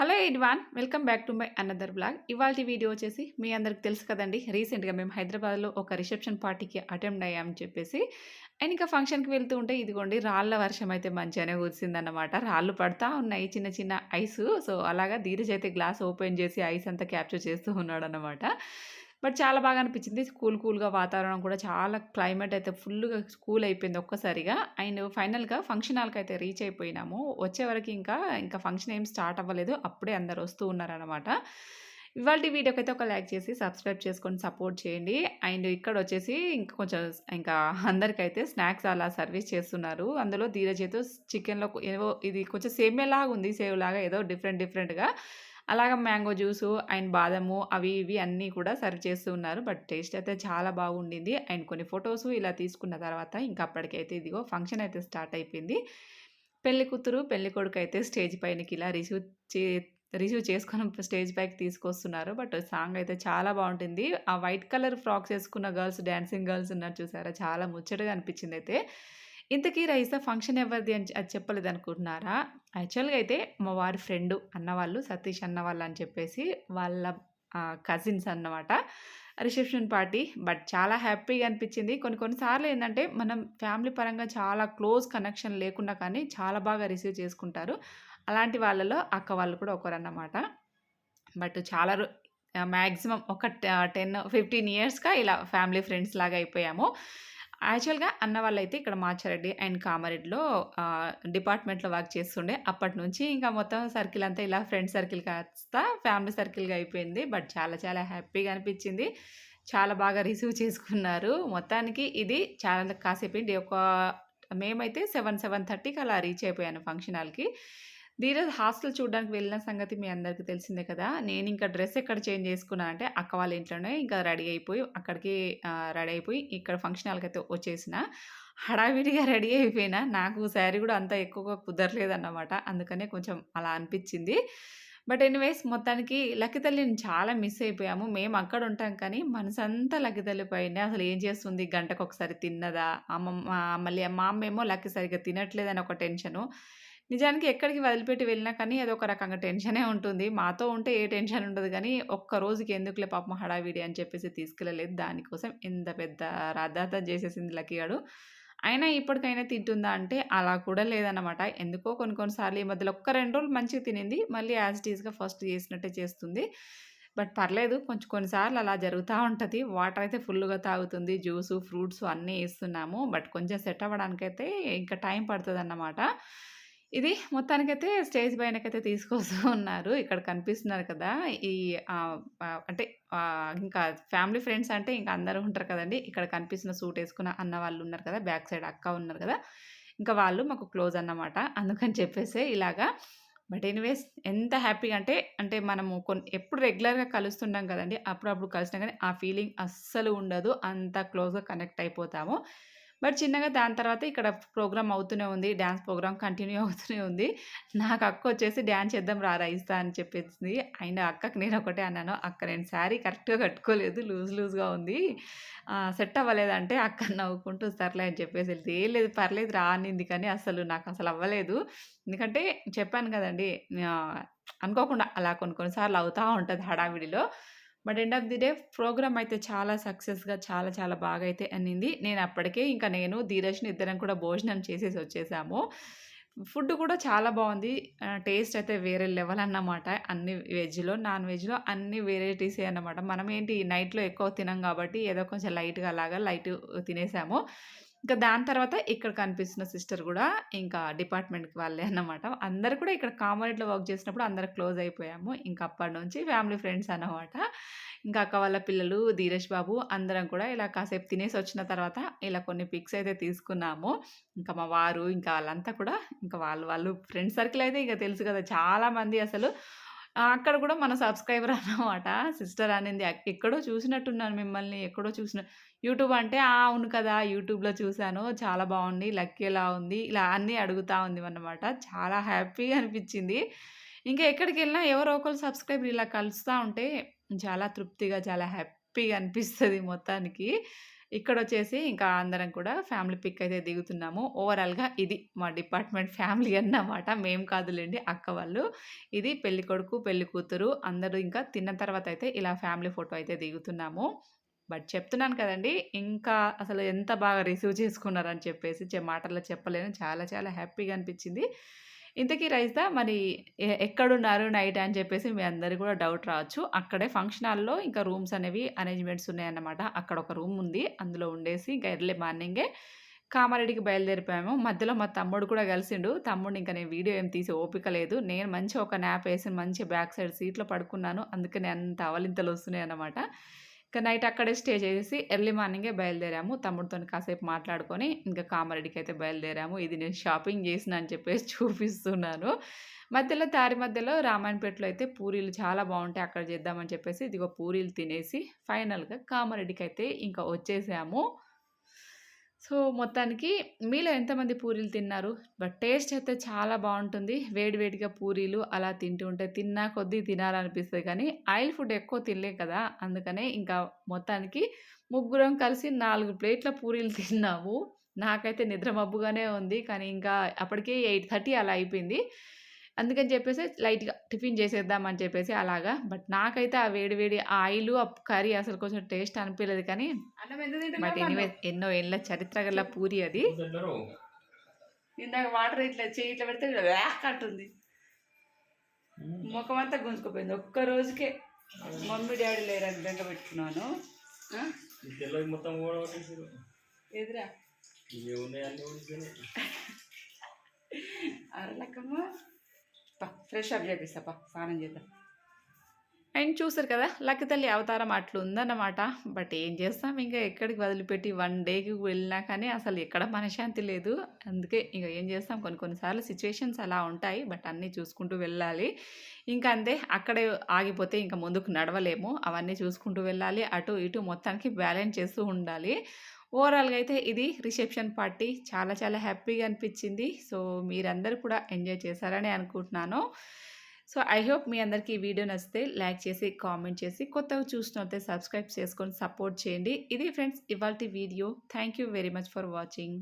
Hello everyone welcome back to my another blog. ఇవాళ video వచ్చేసి మీ అందరికి తెలుసు కదండి రీసెంట్గా మేము హైదరాబాద్లో ఒక రిసెప్షన్ పార్టీకి అటెండ్ అయ్యామని చెప్పేసి. అండ్ ఇంకా ఫంక్షన్కి వెళ్తూ ఉంటే ఇదిగోండి రాళ్ళ వర్షం అయితే మంచిగానే కురిసిందన్నమాట. రాళ్ళు పడతా ఉన్నాయి చిన్న చిన్న ఐస్. సో అలాగా ధీరజ్ అయితే గ్లాస్ ఓపెన్ చేసి ఐస్ అంతా క్యాప్చర్ చేస్తూ ఉన్నాడు అనమాట బట్ చాలా బాగా అనిపించింది. కూల్ కూల్గా వాతావరణం కూడా చాలా క్లైమేట్ అయితే ఫుల్గా కూల్ అయిపోయింది ఒక్కసారిగా. అండ్ ఫైనల్గా ఫంక్షన్ హాల్కి అయితే రీచ్ అయిపోయినాము. వచ్చే వరకు ఇంకా ఇంకా ఫంక్షన్ ఏం స్టార్ట్ అవ్వలేదు. అప్పుడే అందరు వస్తూ ఉన్నారనమాట ఇవాళ వీడియోకి అయితే ఒక లైక్ చేసి సబ్స్క్రైబ్ చేసుకొని సపోర్ట్ చేయండి. అండ్ ఇక్కడ వచ్చేసి ఇంకా కొంచెం ఇంకా అందరికైతే స్నాక్స్ అలా సర్వీస్ చేస్తున్నారు. అందులో ధీరజేతో చికెన్లో ఏవో ఇది కొంచెం సేమే లాగా ఉంది. సేవ్ లాగా ఏదో డిఫరెంట్ డిఫరెంట్గా. అలాగ మ్యాంగో జ్యూసు అండ్ బాదము అవి ఇవి అన్నీ కూడా సర్వ్ చేస్తూ ఉన్నారు. బట్ టేస్ట్ అయితే చాలా బాగుండింది. అండ్ కొన్ని ఫొటోస్ ఇలా తీసుకున్న తర్వాత ఇంకా అప్పటికైతే ఇదిగో ఫంక్షన్ అయితే స్టార్ట్ అయిపోయింది. పెళ్ళి కూతురు పెళ్ళి కొడుకు అయితే స్టేజ్ పైనకి ఇలా రిసీవ్ చే రిసీవ్ చేసుకొని స్టేజ్ పైకి తీసుకొస్తున్నారు. బట్ సాంగ్ అయితే చాలా బాగుంటుంది. ఆ వైట్ కలర్ ఫ్రాక్స్ వేసుకున్న గర్ల్స్ డ్యాన్సింగ్ గర్ల్స్ ఉన్నారు చూసారా? చాలా ముచ్చటగా అనిపించింది అయితే. ఇంతకీ రైసా ఫంక్షన్ ఎవరిది అని అది చెప్పలేదు అనుకుంటున్నారా యాక్చువల్గా అయితే మా వారి ఫ్రెండ్ అన్నవాళ్ళు సతీష్ అన్నవాళ్ళు అని చెప్పేసి వాళ్ళ కజిన్స్ అన్నమాట. Reception party. బట్ చాలా హ్యాపీగా అనిపించింది. కొన్ని కొన్నిసార్లు ఏంటంటే మనం ఫ్యామిలీ పరంగా చాలా క్లోజ్ కనెక్షన్ లేకుండా కానీ చాలా బాగా రిసీవ్ చేసుకుంటారు. అలాంటి వాళ్ళలో అక్క వాళ్ళు కూడా ఒకరన్నమాట. బట్ చాలా మ్యాక్సిమం ఒక టెన్ ఫిఫ్టీన్ ఇయర్స్గా ఇలా ఫ్యామిలీ ఫ్రెండ్స్ లాగా అయిపోయాము. యాక్చువల్‌గా అన్న వాళ్ళైతే ఇక్కడ మాచారెడ్డి అండ్ కామారెడ్డిలో డిపార్ట్‌మెంట్‌లో వర్క్ చేస్తుండే. అప్పటి నుంచి ఇంకా మొత్తం సర్కిల్ అంతా ఇలా ఫ్రెండ్ సర్కిల్ కాస్త ఫ్యామిలీ సర్కిల్‌గా అయిపోయింది. బట్ చాలా చాలా హ్యాపీగా అనిపించింది. చాలా బాగా రిసీవ్ చేసుకున్నారు. మొత్తానికి ఇది చాలా కాసేపేంటి ఒక మేమైతే సెవెన్ సెవెన్ థర్టీకి అలా రీచ్ అయిపోయాను ఫంక్షన్ హాల్‌కి. ధీరజ్ హాస్టల్ చూడడానికి వెళ్ళిన సంగతి మీ అందరికీ తెలిసిందే కదా! నేను ఇంకా డ్రెస్ ఎక్కడ చేంజ్ చేసుకున్నాను అంటే అక్క వాళ్ళ ఇంట్లోనే ఇంకా రెడీ అయిపోయి అక్కడికి రెడీ అయిపోయి ఇక్కడ ఫంక్షన్ హాల్‌కైతే వచ్చేసిన. హడావిడిగా రెడీ అయిపోయినా. నాకు శారీ కూడా అంత ఎక్కువగా కుదరలేదన్నమాట. అందుకనే కొంచెం అలా అనిపించింది. బట్ ఎనీవేస్ మొత్తానికి లక్కీ తల్లిని చాలా మిస్ అయిపోయాము. మేము అక్కడ ఉంటాం కానీ మనసంతా లక్కీ తల్లి పైనే. అసలు ఏం చేస్తుంది? గంటకు ఒకసారి తిన్నదా? అమ్మమ్మ మళ్ళీ మా అమ్మేమో లక్కి సరిగ్గా తినట్లేదని ఒక టెన్షను. నిజానికి ఎక్కడికి వదిలిపెట్టి వెళ్ళినా కానీ అది ఒక రకంగా టెన్షనే ఉంటుంది. మాతో ఉంటే ఏ టెన్షన్ ఉండదు కానీ, ఒక్క రోజుకి ఎందుకులే పాపం హడావిడి అని చెప్పేసి తీసుకెళ్ళలేదు. దానికోసం ఇంత పెద్ద రాధాత చేసేసింది లక్కీ గాడు. అయినా ఇప్పటికైనా తింటుందా అంటే అలా కూడా లేదన్నమాట. ఎందుకో కొన్ని కొన్ని సార్లు ఈ మధ్యలో ఒక్క రెండు రోజులు మంచిగా తినింది. మళ్ళీ యాజ్ ఇట్ ఫస్ట్ చేసినట్టే చేస్తుంది. బట్ పర్లేదు కొంచెం కొన్ని సార్లు అలా జరుగుతూ ఉంటుంది వాటర్ అయితే ఫుల్‌గా తాగుతుంది. జ్యూసు, ఫ్రూట్స్ అన్నీ వేస్తున్నాము బట్ కొంచెం సెట్ అవ్వడానికైతే ఇంకా టైం పడతదన్నమాట. ఇది మొత్తానికైతే స్టేజ్ పైనకైతే తీసుకొస్తూ ఉన్నారు. ఇక్కడ కనిపిస్తున్నారు కదా! ఈ అంటే ఇంకా ఫ్యామిలీ ఫ్రెండ్స్ అంటే ఇంకా అందరూ ఉంటారు కదండీ! ఇక్కడ కనిపిస్తున్న సూట్ వేసుకున్న అన్న వాళ్ళు ఉన్నారు కదా! బ్యాక్ సైడ్ అక్క ఉన్నారు కదా! ఇంకా వాళ్ళు మాకు క్లోజ్ అన్నమాట. అందుకని చెప్పేసే ఇలాగా బట్ ఎనీవేస్ ఎంత హ్యాపీగా అంటే, అంటే మనము కొన్ని ఎప్పుడు రెగ్యులర్‌గా కలుస్తుంటాం కదండి అప్పుడప్పుడు కలిసినా కానీ ఆ ఫీలింగ్ అస్సలు ఉండదు. అంత క్లోజ్‌గా కనెక్ట్ అయిపోతాము. బట్ చిన్నగా దాని తర్వాత ఇక్కడ ప్రోగ్రామ్ అవుతూనే ఉంది. డ్యాన్స్ ప్రోగ్రామ్ కంటిన్యూ అవుతూనే ఉంది. నాకు అక్క వచ్చేసి డ్యాన్స్ చేద్దాం రారా ఇస్తా అని చెప్పేసింది. అండ్ అక్కకి నేను ఒకటే అన్నాను. అక్క నేను శారీ కరెక్ట్‌గా కట్టుకోలేదు. లూజ్ లూజ్‌గా ఉంది. సెట్ అవ్వలేదంటే అక్క నవ్వుకుంటూ సర్లే అని చెప్పేసి వెళ్తే ఏం లేదు పర్లేదు రా అనింది కానీ అసలు నాకు అసలు అవ్వలేదు. ఎందుకంటే చెప్పాను కదండీ! అనుకోకుండా అలా కొన్ని కొన్ని సార్లు ఉంటుంది హడావిడిలో. But end of the day programme అయితే చాలా సక్సెస్‌గా చాలా చాలా బాగా అయితే అనింది. నేను అప్పటికే ఇంకా నేను ధీరజ్‌ని ఇద్దరం కూడా భోజనం చేసేసి వచ్చేసాము. ఫుడ్ కూడా చాలా బాగుంది. టేస్ట్ అయితే వేరే లెవెల్ అన్నమాట. అన్ని వెజ్‌లో, నాన్ వెజ్‌లో అన్ని వెరైటీసే అన్నమాట. మనం ఏంటి నైట్‌లో ఎక్కువ తినాం కాబట్టి ఏదో కొంచెం లైట్‌గా అలాగా లైట్ తినేసాము. ఇంకా దాని తర్వాత ఇక్కడ కనిపిస్తున్న సిస్టర్ కూడా ఇంకా డిపార్ట్‌మెంట్‌కి వాళ్ళే అన్నమాట. అందరూ కూడా ఇక్కడ కామారెడ్డిలో వర్క్ చేసినప్పుడు అందరు క్లోజ్ అయిపోయాము. ఇంకా అప్పటి నుంచి ఫ్యామిలీ ఫ్రెండ్స్ అన్నమాట. ఇంకా అక్క వాళ్ళ పిల్లలు, ధీరేష్ బాబు అందరం కూడా ఇలా కాసేపు తినేసి వచ్చిన తర్వాత ఇలా కొన్ని పిక్స్ అయితే తీసుకున్నాము. ఇంకా మా వారు ఇంకా వాళ్ళంతా కూడా ఇంకా వాళ్ళు వాళ్ళు ఫ్రెండ్ సర్కిల్ అయితే ఇక తెలుసు కదా! చాలామంది అసలు అక్కడ కూడా మన సబ్స్క్రైబర్ అన్నమాట. సిస్టర్ అనింది ఎక్కడో చూసినట్టున్నాను మిమ్మల్ని. ఎక్కడో చూసిన యూట్యూబ్ అంటే ఆ! అవును కదా! యూట్యూబ్‌లో చూసాను. చాలా బాగుంది. లక్కీ ఎలా ఉంది? ఇలా అన్నీ అడుగుతా ఉందిమన్నమాట. చాలా హ్యాపీగా అనిపించింది. ఇంకా ఎక్కడికెళ్ళినా ఎవరో ఒకరు సబ్స్క్రైబర్ ఇలా కలుస్తూ ఉంటే చాలా తృప్తిగా, చాలా హ్యాపీగా అనిపిస్తుంది మొత్తానికి. ఇక్కడ వచ్చేసి ఇంకా అందరం కూడా ఫ్యామిలీ పిక్ అయితే దిగుతున్నాము. ఓవరాల్‌గా ఇది మా డిపార్ట్‌మెంట్ ఫ్యామిలీ అన్నమాట. మేము కాదులేండి అక్క వాళ్ళు. ఇది పెళ్ళికొడుకు, పెళ్ళికూతురు అందరూ ఇంకా తిన్న తర్వాత అయితే ఇలా ఫ్యామిలీ ఫోటో అయితే దిగుతున్నాము. బట్ చెప్తున్నాను కదండీ! ఇంకా అసలు ఎంత బాగా రిసీవ్ చేసుకున్నారని చెప్పేసి చె మాటల్లో చెప్పలేను. చాలా చాలా హ్యాపీగా అనిపించింది. ఇంతకీ రైతా మరి ఎక్కడున్నారు నైట్ అని చెప్పేసి మీ అందరికీ కూడా డౌట్ రావచ్చు. అక్కడే ఫంక్షన్ హాల్‌లో ఇంకా రూమ్స్ అనేవి అరేంజ్‌మెంట్స్ ఉన్నాయన్నమాట. అక్కడ ఒక రూమ్ ఉంది. అందులో ఉండేసి ఇంకా ఎర్లీ మార్నింగే కామారెడ్డికి బయలుదేరిపోయాము. మధ్యలో మా తమ్ముడు కూడా కలిసిండు. తమ్ముడు ఇంకా నేను వీడియో ఏం తీసే ఓపిక లేదు. నేను మంచిగా ఒక న్యాప్ వేసి మంచి బ్యాక్ సైడ్ సీట్‌లో పడుకున్నాను. అందుకనే అంత అవలింతలు వస్తున్నాయి అన్నమాట ఇంకా నైట్ అక్కడే స్టే చేసి ఎర్లీ మార్నింగే బయలుదేరాము. తమ్ముడితోని కాసేపు మాట్లాడుకొని ఇంకా కామారెడ్డికి అయితే బయలుదేరాము. ఇది నేను షాపింగ్ చేసిన అని చెప్పేసి చూపిస్తున్నాను. మధ్యలో దారి మధ్యలో రామాయణపేటలో అయితే పూరీలు చాలా బాగుంటాయి అక్కడ చేద్దామని చెప్పేసి ఇదిగో పూరీలు తినేసి ఫైనల్‌గా కామారెడ్డికి అయితే ఇంకా వచ్చేసాము. సో, మొత్తానికి మీలో ఎంతమంది పూరీలు తిన్నారు? బట్ టేస్ట్ అయితే చాలా బాగుంటుంది వేడివేడిగా పూరీలు అలా తింటూ ఉంటే తిన్నా కొద్దీ తినాలనిపిస్తుంది కానీ ఆయిల్ ఫుడ్ ఎక్కువ తినలే కదా! అందుకనే ఇంకా మొత్తానికి ముగ్గురం కలిసి నాలుగు ప్లేట్ల పూరీలు తిన్నాము. నాకైతే నిద్ర మబ్బుగానే ఉంది. కానీ ఇంకా అప్పటికే 8:30 అలా అయిపోయింది. అందుకని చెప్పేసి లైట్‌గా టిఫిన్ చేసేద్దాం అని చెప్పేసి అలాగా. బట్ నాకైతే ఆ వేడి వేడి ఆయిలు, ఆ కర్రీ అసలు కొంచెం టేస్ట్ అనిపియలేదు కానీ బట్ ఎనీవే? ఎన్నో ఏళ్ళ చరిత్ర గల పూరి అది. ఇందాక వాటర్ ఇట్లా చెయ్యి ఇట్లా పెడితే ఇట్లా వ్యాక్ అంటుంది. ముఖం అంతా గుంజుకుపోయింది. ఒక్క రోజుకే మమ్మీ డాడీ లేరని బెంగ పెట్టుకున్నాను. ఎదురా ఇవి ఉన్నాయి అన్ని ఓడిపోయినాయి అరలక్కమ్మ పా ఫ్రెష్ అప్ చేపిస్తాపా స్నానం చేద్దాం అండ్ చూసారు కదా లక్కీ తల్లి అవతారం అట్లు ఉందన్నమాట. బట్ ఏం చేస్తాం ఇంకా ఎక్కడికి వదిలిపెట్టి వన్ డేకి వెళ్ళినా కానీ అసలు ఎక్కడ మనశ్శాంతి లేదు. అందుకే ఇంకా ఏం చేస్తాం కొన్ని కొన్ని సార్లు అలా ఉంటాయి. బట్ అన్నీ చూసుకుంటూ వెళ్ళాలి. ఇంకా అంతే అక్కడే ఆగిపోతే ఇంక ముందుకు నడవలేము. అవన్నీ చూసుకుంటూ వెళ్ళాలి. అటు ఇటు మొత్తానికి బ్యాలెన్స్ చేస్తూ ఉండాలి. ఓవరాల్‌గా అయితే ఇది రిసెప్షన్ పార్టీ చాలా చాలా హ్యాపీగా అనిపించింది. సో, మీరందరూ కూడా ఎంజాయ్ చేశారని అనుకుంటున్నాను. సో, ఐ హోప్ మీ అందరికీ ఈ వీడియో నచ్చితే లైక్ చేసి, కామెంట్ చేసి, కొత్తగా చూసినట్లయితే సబ్స్క్రైబ్ చేసుకొని సపోర్ట్ చేయండి. ఇది ఫ్రెండ్స్ ఇవాల్టి video. Thank you very much for watching.